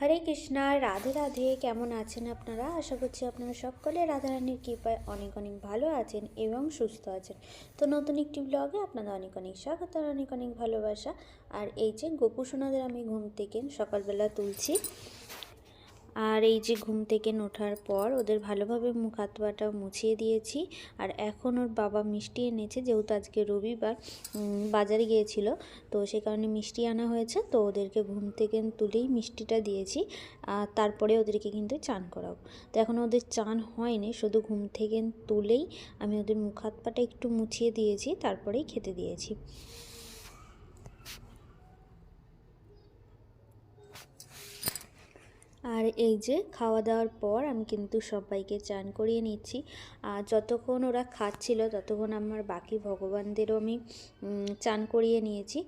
হরে কৃষ্ণা, রাধে রাধে। কেমন আছেন আপনারা? আশা করছি আপনারা সকলে রাধারানীর কৃপায় অনেক অনেক ভালো আছেন এবং সুস্থ আছেন। তো নতুন একটি ব্লগে আপনাদের অনেক অনেক স্বাগত আর অনেক অনেক ভালোবাসা। আর এই যে গোপু সোনাদের আমি ঘুম থেকে সকালবেলা তুলছি। আর এই যে ঘুম থেকে ওঠার পর ওদের ভালোভাবে মুখ হাত পাটা মুছিয়ে দিয়েছি। আর এখন ওর বাবা মিষ্টি এনেছে, যেহেতু আজকে রবিবার বাজারে গিয়েছিল, তো সে কারণে মিষ্টি আনা হয়েছে, তো ওদেরকে ঘুম থেকে তুলেই মিষ্টিটা দিয়েছি। আর তারপরে ওদেরকে কিন্তু চান করাবো। তো এখন ওদের চান হয়নি, শুধু ঘুম থেকে তুলেই আমি ওদের মুখ হাত পাটা একটু মুছিয়ে দিয়েছি, তারপরেই খেতে দিয়েছি। আর এই যে খাওয়া দাওয়ার পর আমি কিন্তু সবাইকে চান করিয়ে নিচ্ছি। আর যতক্ষণ ওরা খাচ্ছিল, ততক্ষণ আমার বাকি ভগবানদেরও আমি চান করিয়ে নিয়েছি।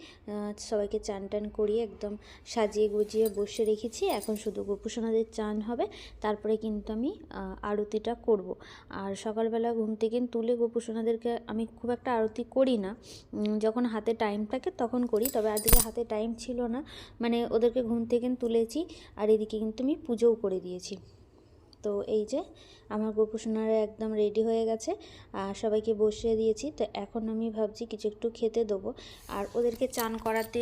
সবাইকে চান টান করিয়ে একদম সাজিয়ে গুজিয়ে বসে রেখেছি। এখন শুধু গোপুসোনাদের চান হবে। তারপরে কিন্তু আমি আরতিটা করব। আর সকালবেলা ঘুম থেকে তুলে গোপুসোনাদেরকে আমি খুব একটা আরতি করি না। যখন হাতে টাইম থাকে তখন করি। তবে আজকে হাতে টাইম ছিল না। মানে ওদেরকে ঘুম থেকে তুলেছি। আর এদিকে কিন্তু আমি পুজোও করে দিয়েছি। তো এই যে, আমার গোপুসোনারা একদম রেডি হয়ে গেছে, আর সবাইকে বসিয়ে দিয়েছি। তো এখন আমি ভাবছি কিছু একটু খেতে দেবো। আর ওদেরকে চান করাতে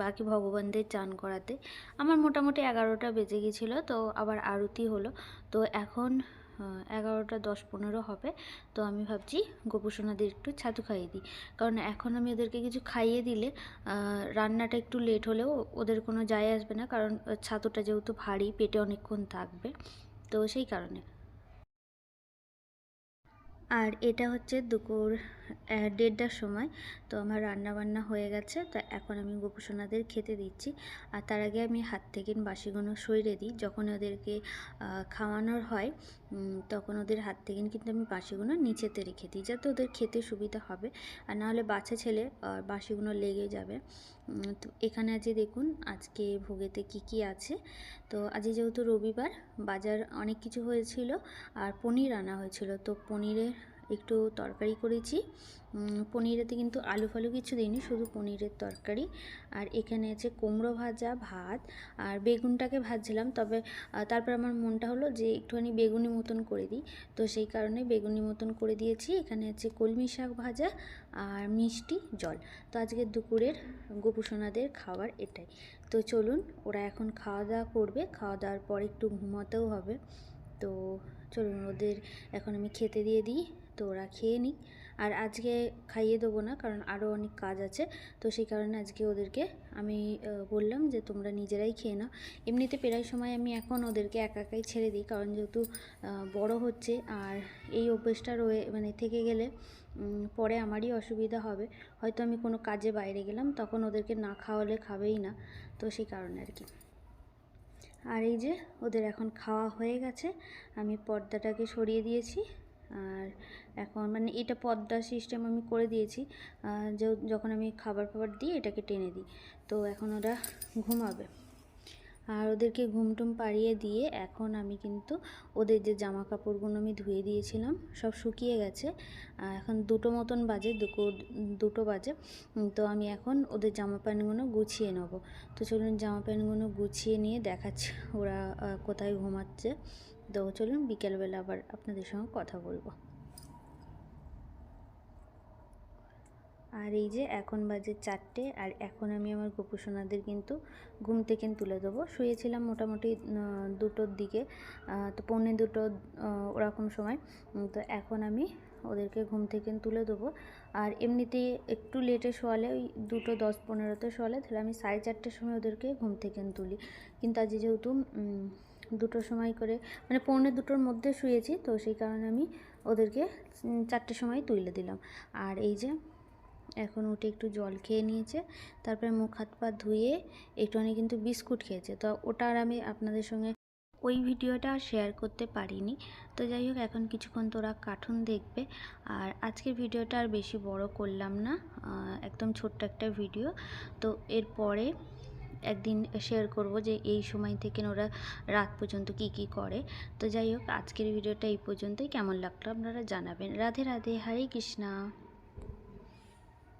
বাকি ভগবানদের চান করাতে, আমার মোটামুটি এগারোটা বেজে গেছিল, তো আবার আরতি হলো। তো এখন এগারোটা দশ পনেরো হবে। তো আমি ভাবছি গোপুসোনাদের একটু ছাতু খাইয়ে দিই। কারণ এখন আমি ওদেরকে কিছু খাইয়ে দিলে রান্নাটা একটু লেট হলেও ওদের কোনো যায় আসবে না। কারণ ছাতুটা যেহেতু ভারী, পেটে অনেকক্ষণ থাকবে। তো সেই কারণে। আর এটা হচ্ছে দুপুর দেড়টার সময়। তো আমার রান্না বান্না হয়ে গেছে। তো এখন আমি গোপুসোনাদের খেতে দিচ্ছি। আর তার আগে আমি হাত থেকে বাসিগুলো সইরে দিই। যখন ওদেরকে খাওয়ানোর হয় তখন ওদের হাত থেকে কিন্তু আমি বাসিগুলো নিচেতে রেখে দিই, যাতে ওদের খেতে সুবিধা হবে। আর নাহলে বাচ্চা ছেলে বাসিগুলো লেগে যাবে। তো এখানে আজকে দেখুন, আজকে ভোগেতে কি কি আছে। তো আজকে যেহেতু রবিবার, বাজার অনেক কিছু হয়েছিল। আর পনির আনা হয়েছিল। তো পনিরের একটু তরকারি করেছি। পনিরেতে কিন্তু আলু ফালু কিছু দিইনি, শুধু পনিরের তরকারি। আর এখানে আছে কুমড়ো ভাজা ভাত আর বেগুনটাকে ভাজছিলাম। তবে তারপর আমার মনটা হলো যে একটুখানি বেগুনি মতন করে দিই। তো সেই কারণে বেগুনি মতন করে দিয়েছি। এখানে আছে কলমি শাক ভাজা আর মিষ্টি জল। তো আজকে দুপুরের গোপুসোনাদের খাবার এটাই। তো চলুন, ওরা এখন খাওয়া দাওয়া করবে। খাওয়া দাওয়ার পর একটু ঘুমাতেও হবে। তো চলুন, ওদের এখন আমি খেতে দিয়ে দিই। তো ওরা খেয়ে নিক। আর আজকে খাইয়ে দেবো না, কারণ আরও অনেক কাজ আছে। তো সেই কারণে আজকে ওদেরকে আমি বললাম যে তোমরা নিজেরাই খেয়ে নাও। এমনিতে প্রায় সময় আমি এখন ওদেরকে একা একাই ছেড়ে দিই, কারণ যেহেতু বড় হচ্ছে আর এই অভ্যেসটা রয়ে মানে থেকে গেলে পরে আমারই অসুবিধা হবে। হয়তো আমি কোনো কাজে বাইরে গেলাম, তখন ওদেরকে না খাওয়ালে খাবেই না, তো সেই কারণে আর কি। আর এই যে ওদের এখন খাওয়া হয়ে গেছে, আমি পর্দাটাকে সরিয়ে দিয়েছি। আর এখন মানে এটা পর্দা সিস্টেম আমি করে দিয়েছি। যে- যখন আমি খাবার ফাবার দিই, এটাকে টেনে দিই। তো এখন ওরা ঘুমাবে। আর ওদেরকে ঘুমটুম পাড়িয়ে দিয়ে এখন আমি কিন্তু ওদের যে জামা কাপড়গুলো আমি ধুয়ে দিয়েছিলাম, সব শুকিয়ে গেছে। এখন দুটো মতন বাজে দুটো বাজে। তো আমি এখন ওদের জামা প্যান্টগুলো গুছিয়ে নেব। তো চলুন জামা প্যান্টগুলো গুছিয়ে নিয়ে দেখাচ্ছি ওরা কোথায় ঘুমাচ্ছে। তো চলুন বিকেলবেলা আবার আপনাদের সঙ্গে কথা বলব। আর এই যে এখন বাজে চারটে, আর এখন আমি আমার গোপুসোনাদের কিন্তু ঘুম থেকে তুলে দেবো। শুয়েছিলাম মোটামুটি দুটোর দিকে তো পৌনে দুটো ওরকম সময়। তো এখন আমি ওদেরকে ঘুম থেকে তুলে দেবো। আর এমনিতেই একটু লেটে শোয়ালে, ওই দুটো দশ পনেরোতে শোয়ালে, তাহলে আমি সাড়ে চারটের সময় ওদেরকে ঘুম থেকে তুলি। কিন্তু আজ যেহেতু দুটোর সময় করে মানে পৌনে দুটোর মধ্যে শুয়েছি, তো সেই কারণে আমি ওদেরকে চারটের সময় তুলে দিলাম। আর এই যে, এখন উঠে একটু জল খেয়ে নিয়েছে, তারপরে মুখ হাত পা ধুয়ে একটুখানি কিন্তু বিস্কুট খেয়েছে। তো ওটা আর আমি আপনাদের সঙ্গে ওই ভিডিওটা শেয়ার করতে পারিনি। তো যাই হোক, এখন কিছুক্ষণ তোরা কার্টুন দেখবে। আর আজকের ভিডিওটা আর বেশি বড় করলাম না একদম ছোট্ট একটা ভিডিও। তো এরপরে একদিন শেয়ার করব যে এই সময় থেকে ওরা রাত পর্যন্ত কি কি করে। তো যাই হোক, আজকের ভিডিওটা এই পর্যন্তই। কেমন লাগল আপনারা জানাবেন। রাধে রাধে, হরে কৃষ্ণা।